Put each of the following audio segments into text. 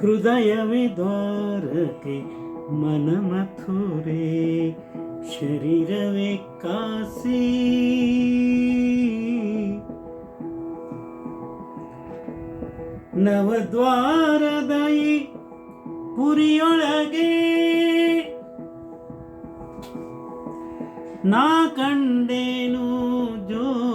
ಹೃದಯವೇ ದ್ವಾರಕೆ ಮನ ಮಥುರೆ ಶರೀರವೇ ಕಾಸಿ. ನವದ್ವಾರದ ಪುರಿಯೊಳಗೆ ನಾ ಕಂಡೇನು ಜ್ಯೋತಿ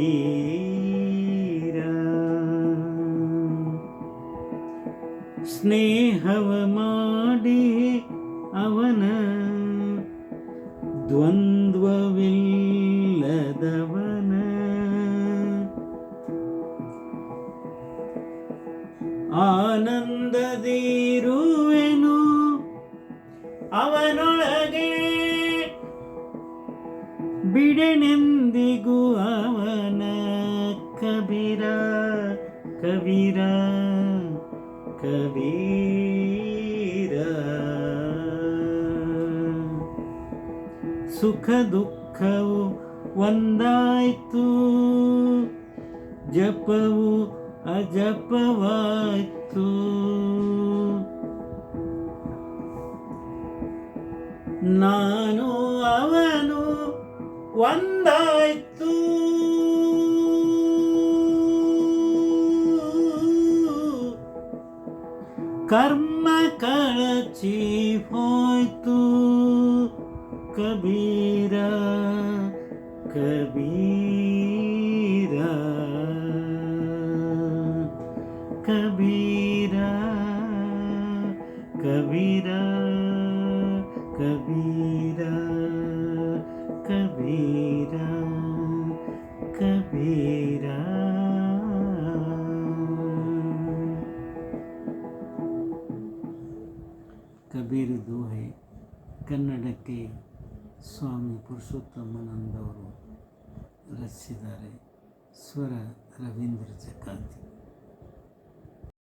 ಕಬೀರ ಸ್ನೇಹವ ಮಾಡಿ ಅವನ ದ್ವಂದ್ವವಿಲ್ಲದವನ. ಆನಂದದಿರುವೆನು ಅವನೊಳಗೆ ಬಿಡೆನೆಂದಿಗೂ ಅವನ ಕಬೀರ ಕಬೀರ ಕಬೀರ. ಸುಖ ದುಃಖವು ಒಂದಾಯ್ತು ಜಪವು ಅಜಪವಾಯ್ತು. ನಾನು ಅವನು ಒಂದಾಯ್ತು ಕರ್ಮ ಕಳಚಿ ಹೋಯ್ತು ಕಬೀರ ಕಬೀರ ಕಬೀರ ಕಬೀರ ಕಬೀರ ಕಬೀರ ಕಬೀರ. ಕಬೀರ್ ದೋಹೆ ಕನ್ನಡಕ್ಕೆ ಸ್ವಾಮಿ ಪುರುಷೋತ್ತಮಾನಂದವರು ರಚಿಸಿದ್ದಾರೆ. ಸ್ವರ ರವೀಂದ್ರ ಜಕಾತಿ.